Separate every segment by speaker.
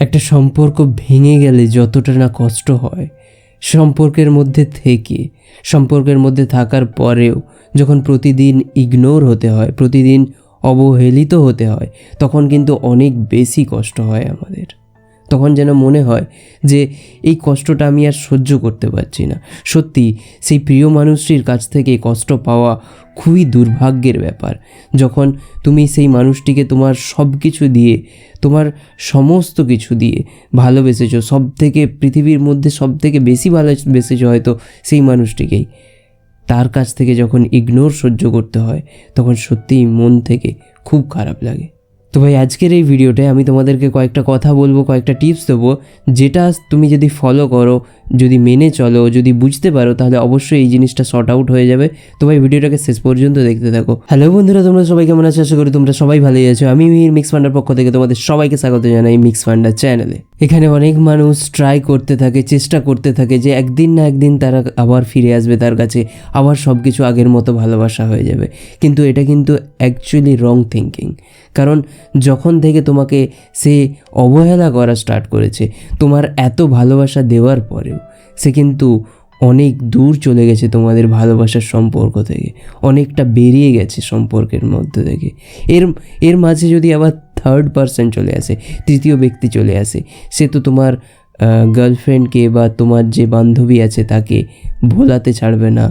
Speaker 1: একটা সম্পর্ক ভেঙে গেলে যতটা না কষ্ট হয়, সম্পর্কের মধ্যে থেকে, সম্পর্কের মধ্যে থাকার পরেও যখন প্রতিদিন ইগনোর হতে হয়, প্রতিদিন অবহেলিত হতে হয়, তখন কিন্তু অনেক বেশি কষ্ট হয় আমাদের। তখন যেন মনে হয় যে এই কষ্টটা আমি আর সহ্য করতে পারছি না। সত্যি, সেই প্রিয় মানুষটির কাছ থেকে কষ্ট পাওয়া খুবই দুর্ভাগ্যের ব্যাপার। যখন তুমি সেই মানুষটিকে তোমার সব কিছু দিয়ে, তোমার সমস্ত কিছু দিয়ে ভালোবেসেছো সব থেকে পৃথিবীর মধ্যে সব থেকে বেশি ভালোবেসেছো হয়তো সেই মানুষটিকেই, তার কাছ থেকে যখন ইগনোর সহ্য করতে হয়, তখন সত্যিই মন থেকে খুব খারাপ লাগে। তো ভাই, আজকের এই ভিডিওটায় আমি তোমাদেরকে কয়েকটা কথা বলব, কয়েকটা টিপস দেবো, যেটা তুমি যদি ফলো করো, যদি মেনে চলো, যদি বুঝতে পারো, তাহলে অবশ্যই এই জিনিসটা শর্ট আউট হয়ে যাবে। তো ভাই, ভিডিওটাকে শেষ পর্যন্ত দেখতে থাকো। হ্যালো বন্ধুরা, তোমরা সবাই কেমন আছো? আশা করি তোমরা সবাই ভালোই আছো। আমি মিহির মিক্স ফান্ডার পক্ষ থেকে তোমাদের সবাইকে স্বাগত জানাই মিক্স ফান্ডার চ্যানেলে এখানে অনেক মানুষ ট্রাই করতে থাকে, চেষ্টা করতে থাকে যে একদিন না একদিন তারা আবার ফিরে আসবে তার কাছে, আবার সব কিছু আগের মতো ভালোবাসা হয়ে যাবে। কিন্তু এটা কিন্তু অ্যাকচুয়ালি রং থিঙ্কিং কারণ যখন থেকে তোমাকে সে অবহেলা করা স্টার্ট করেছে, তোমার এত ভালোবাসা দেওয়ার পরেও সে কিন্তু অনেক দূর চলে গেছে তোমাদের ভালোবাসার সম্পর্ক থেকে, অনেকটা বেরিয়ে গেছে সম্পর্কের মধ্যে থেকে। এর এর মাঝে যদি আবার থার্ড পার্সন চলে আসে, তৃতীয় ব্যক্তি চলে আসে। সে তো তোমার গার্লফ্রেন্ডকে বা তোমার যে বান্ধবী আছে তাকে ভোলাতে ছাড়বে না।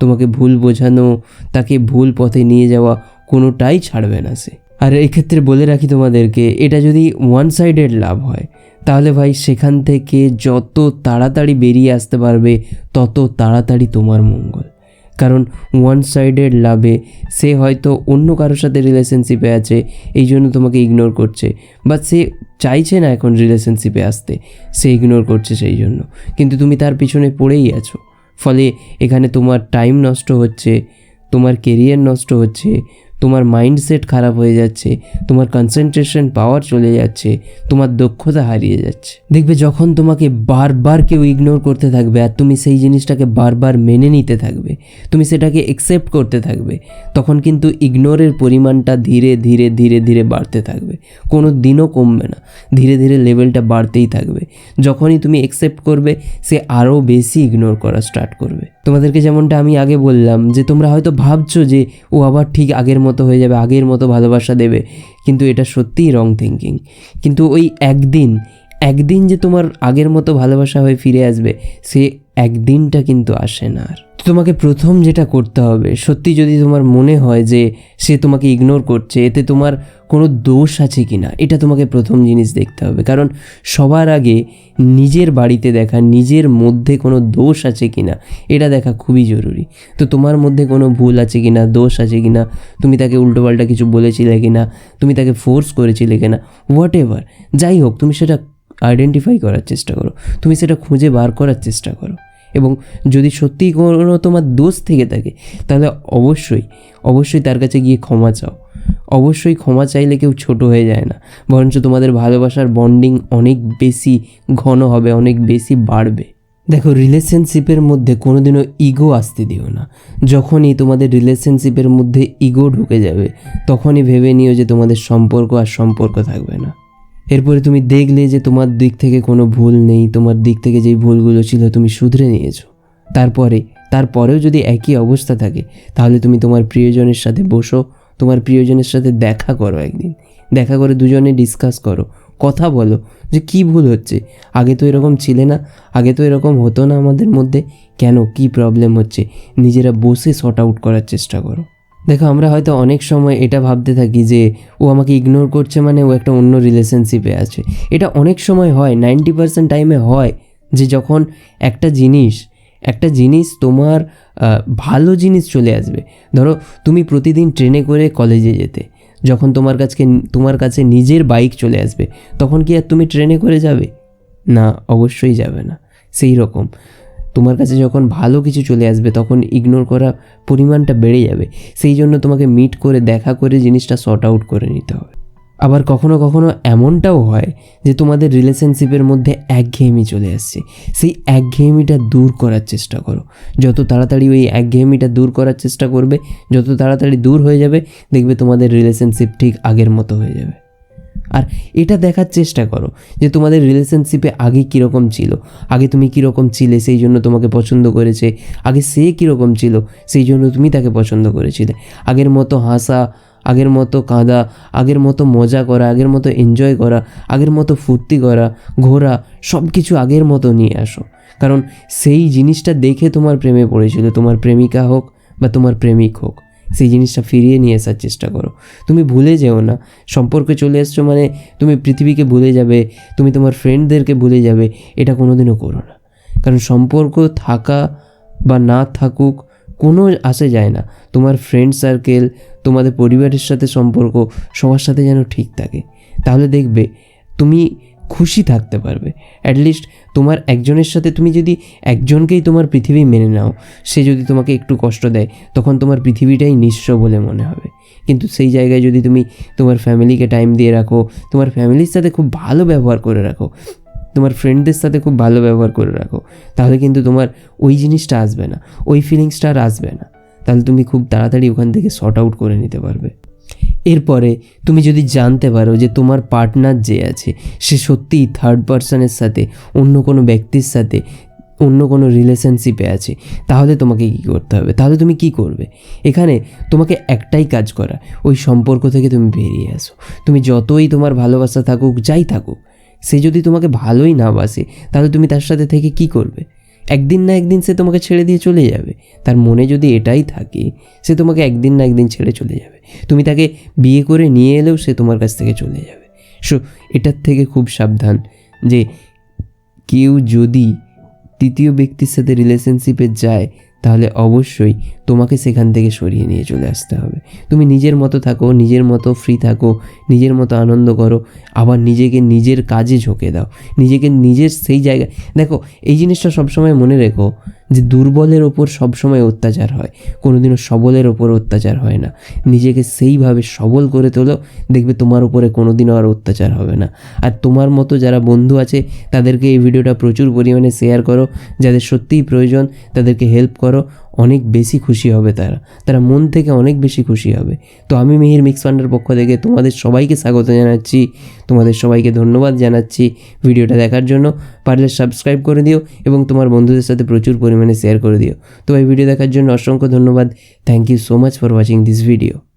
Speaker 1: তোমাকে ভুল বোঝানো, তাকে ভুল পথে নিয়ে যাওয়া কোনোটাই ছাড়বে না সে। আর এক্ষেত্রে বলে রাখি তোমাদেরকে, এটা যদি ওয়ান সাইডেড লাভ হয়, তাহলে ভাই সেখান থেকে যত তাড়াতাড়ি বেরিয়ে আসতে পারবে, তত তাড়াতাড়ি তোমার মঙ্গল। কারণ ওয়ান সাইডেড লাভে সে হয়তো অন্য কারোর সাথে রিলেশনশিপে আছে, এই জন্য তোমাকে ইগনোর করছে। বা সে চাইছে না এখন রিলেশনশিপে আসতে, সে ইগনোর করছে সেই জন্য। কিন্তু তুমি তার পিছনে পড়েই আছো। ফলে এখানে তোমার টাইম নষ্ট হচ্ছে, তোমার কেরিয়ার নষ্ট হচ্ছে তোমার মাইন্ডসেট খারাপ হয়ে যাচ্ছে, তোমার কনসেন্ট্রেশন পাওয়ার চলে যাচ্ছে, তোমার দক্ষতা হারিয়ে যাচ্ছে। দেখবে যখন তোমাকে বারবার কেউ ইগনোর করতে থাকবে আর তুমি সেই জিনিসটাকে বারবার মেনে নিতে থাকবে, তুমি সেটাকে একসেপ্ট করতে থাকবে, তখন কিন্তু ইগনোরের পরিমাণটা ধীরে ধীরে ধীরে ধীরে বাড়তে থাকবে। কোনো দিনও কমবে না, ধীরে ধীরে লেভেলটা বাড়তেই থাকবে। যখনই তুমি একসেপ্ট করবে, সে আরও বেশি ইগনোর করা স্টার্ট করবে। তোমাদেরকে যেমনটা আমি আগে বললাম, যে তোমরা হয়তো ভাবছ যে, ও আবার ঠিক আগের মতো হয়ে যাবে, আগের মতো ভালোবাসা দেবে, কিন্তু এটা সত্যিই রং থিঙ্কিং কিন্তু ওই একদিন একদিন যে তোমার আগের মতো ভালোবাসা হয়ে ফিরে আসবে, সে একদিনটা কিন্তু আসে না আর। তোমাকে প্রথম যেটা করতে হবে, সত্যি যদি তোমার মনে হয় যে সে তোমাকে ইগনোর করছে, এতে তোমার কোনো দোষ আছে কি না এটা তোমাকে প্রথম জিনিস দেখতে হবে। কারণ সবার আগে নিজের বাড়িতে দেখা, নিজের মধ্যে কোনো দোষ আছে কি না এটা দেখা খুবই জরুরি। তো তোমার মধ্যে কোনো ভুল আছে কি না দোষ আছে কি না তুমি তাকে উল্টোপাল্টা কিছু বলেছিলে কি না তুমি তাকে ফোর্স করেছিলে কি না হোয়াট যাই হোক, তুমি সেটা আইডেন্টিফাই করার চেষ্টা করো। তুমি সেটা খুঁজে বার করার চেষ্টা করো। এবং যদি সত্যিই কোনো তোমার দোষ থেকে থাকে, তাহলে অবশ্যই অবশ্যই তার কাছে গিয়ে ক্ষমা চাও। অবশ্যই ক্ষমা চাইলে কেউ ছোট হয়ে যায় না, বরঞ্চ তোমাদের ভালোবাসার বন্ডিং অনেক বেশি ঘন হবে, অনেক বেশি বাড়বে। দেখো রিলেশনশিপের মধ্যে কোনোদিনও ইগো আসতে দিও না। যখনই তোমাদের রিলেশনশিপের মধ্যে ইগো ঢুকে যাবে, তখনই ভেবে নিও যে তোমাদের সম্পর্ক আর সম্পর্ক থাকবে না। এরপরে তুমি দেখলে যে তোমার দিক থেকে কোনো ভুল নেই, তোমার দিক থেকে যেই ভুলগুলো ছিল তুমি শুধরে নিয়েছো। তারপরে, তারপরেও যদি একই অবস্থা থাকে, তাহলে তুমি তোমার প্রিয়জনের সাথে বসো, তোমার প্রিয়জনের সাথে দেখা করো একদিন। দেখা করে দুজনে ডিসকাস করো, কথা বলো যে কি ভুল হচ্ছে। আগে তো এরকম ছিলে না, আগে তো এরকম হতো না আমাদের মধ্যে। কেন? কি প্রবলেম হচ্ছে? নিজেরা বসে শর্ট আউট করার চেষ্টা করো। দেখো, আমরা হয়তো অনেক সময় এটা ভাবতে থাকি যে ও আমাকে ইগনোর করছে মানে ও একটা অন্য রিলেশনশিপে আছে। এটা অনেক সময় হয় নাইনটি পার্সেন্ট টাইমে হয় যে যখন একটা জিনিস একটা জিনিস তোমার ভালো জিনিস চলে আসবে। ধরো, তুমি প্রতিদিন ট্রেনে করে কলেজে যেতে, যখন তোমার কাছে তোমার কাছে নিজের বাইক চলে আসবে, তখন কি আর তুমি ট্রেনে করে যাবে? না, অবশ্যই যাবে না। সেই রকম তোমার কাছে যখন ভালো কিছু চলে আসবে, তখন ইগনোর করা পরিমাণটা বেড়ে যাবে। সেই জন্য তোমাকে মিট করে, দেখা করে জিনিসটা শর্ট আউট করে নিতে হবে। আবার কখনো কখনো এমনটাও হয় যে তোমাদের রিলেশনশিপের মধ্যে একঘেয়েমি চলে আসছে। সেই একঘেয়েমিটা দূর করার চেষ্টা করো। যত তাড়াতাড়ি ওই একঘেয়েমিটা দূর করার চেষ্টা করবে, যত তাড়াতাড়ি দূর হয়ে যাবে, দেখবে তোমাদের রিলেশনশিপ ঠিক আগের মতো হয়ে যাবে। আর এটা দেখার চেষ্টা করো যে তোমাদের রিলেশনশিপে আগে কীরকম ছিল। আগে তুমি কীরকম ছিলে, সেই জন্য তোমাকে পছন্দ করেছে। আগে সে কীরকম ছিল, সেই জন্য তুমি তাকে পছন্দ করেছিলে। আগের মতো হাসা, আগের মতো কাঁদা, আগের মতো মজা করা, আগের মতো এনজয় করা, আগের মতো ফুর্তি করা, ঘোরা সব কিছু আগের মতো নিয়ে আসো। কারণ সেই জিনিসটা দেখে তোমার প্রেমে পড়েছিল, তোমার প্রেমিকা হোক বা তোমার প্রেমিক হোক। সেই জিনিসটা ফিরিয়ে নিয়ে আসার চেষ্টা করো। তুমি ভুলে যেও না। সম্পর্কে চলে এসছো মানে তুমি পৃথিবীকে ভুলে যাবে, তুমি তোমার ফ্রেন্ডদেরকে ভুলে যাবে, এটা কোনোদিনও করো না। কারণ সম্পর্ক থাকা বা না থাকুক কোনো আসে যায় না। তোমার ফ্রেন্ড সার্কেল তোমাদের পরিবারের সাথে সম্পর্ক সবার সাথে যেন ঠিক থাকে। তাহলে দেখবে তুমি খুশি থাকতে পারবে। অ্যাটলিস্ট তোমার একজনের সাথে তুমি যদি একজনকেই তোমার পৃথিবী মেনে নাও, সে যদি তোমাকে একটু কষ্ট দেয়, তখন তোমার পৃথিবীটাই নিঃস্ব বলে মনে হবে। কিন্তু সেই জায়গায় যদি তুমি তোমার ফ্যামিলিকে টাইম দিয়ে রাখো, তোমার ফ্যামিলির সাথে খুব ভালো ব্যবহার করে রাখো, তোমার ফ্রেন্ডদের সাথে খুব ভালো ব্যবহার করে রাখো, তাহলে কিন্তু তোমার ওই জিনিসটা আসবে না, ওই ফিলিংসটা আর আসবে না। তাহলে তুমি খুব তাড়াতাড়ি ওখান থেকে শর্ট আউট করে নিতে পারবে। এরপরে তুমি যদি জানতে পারো যে তোমার পার্টনার যে আছে, সে সত্যিই থার্ড পার্সনের সাথে, অন্য কোনো ব্যক্তির সাথে, অন্য কোনো রিলেশনশিপে আছে, তাহলে তোমাকে কী করতে হবে? তাহলে তুমি কি করবে? এখানে তোমাকে একটাই কাজ করা, ওই সম্পর্ক থেকে তুমি বেরিয়ে আসো। তুমি যতই তোমার ভালোবাসা থাকুক, যাই থাকুক, সে যদি তোমাকে ভালোই না বাসে, তাহলে তুমি তার সাথে থেকে কি করবে? একদিন না একদিন সে তোমাকে ছেড়ে দিয়ে চলে যাবে। তার মনে যদি এটাই থাকে, সে তোমাকে একদিন না একদিন ছেড়ে চলে যাবে। তুমি তাকে বিয়ে করে নিয়ে এলেও সে তোমার কাছ থেকে চলে যাবে। সো, এটার থেকে খুব সাবধান যে কেউ যদি তৃতীয় ব্যক্তির সাথে রিলেশনশিপে যায়, তাহলে অবশ্যই তোমাকে সেখান থেকে সরিয়ে নিয়ে চলে আসতে হবে। তুমি নিজের মতো থাকো, নিজের মতো ফ্রি থাকো, নিজের মতো আনন্দ করো, আবার নিজেকে নিজের কাজে ঝোঁকে দাও। নিজেকে নিজের সেই জায়গায় দেখো, এই জিনিসটা সবসময় মনে রেখো যে দুর্বলের ওপর সবসময় অত্যাচার হয়। কোনোদিনও সবলের ওপর অত্যাচার হয় না। নিজেকে সেইভাবে সবল করে তোলো, দেখবে তোমার উপরে কোনোদিনও আর অত্যাচার হবে না। আর তোমার মতো যারা বন্ধু আছে, তাদেরকে এই ভিডিওটা প্রচুর পরিমাণে শেয়ার করো। যাদের সত্যিই প্রয়োজন, তাদেরকে হেল্প করো। অনেক বেশি খুশি হবে তারা। তারা মন থেকে অনেক বেশি খুশি হবে। তো আমি মিহির মিক্স ফান্ডের পক্ষ থেকে তোমাদের সবাইকে স্বাগত জানাচ্ছি। তোমাদের সবাইকে ধন্যবাদ জানাচ্ছি ভিডিওটা দেখার জন্য। পারলে সাবস্ক্রাইব করে দিও এবং তোমার বন্ধুদের সাথে প্রচুর পরিমাণে শেয়ার করে দিও। তো এই ভিডিও দেখার জন্য অসংখ্য ধন্যবাদ। Thank you so much for watching this video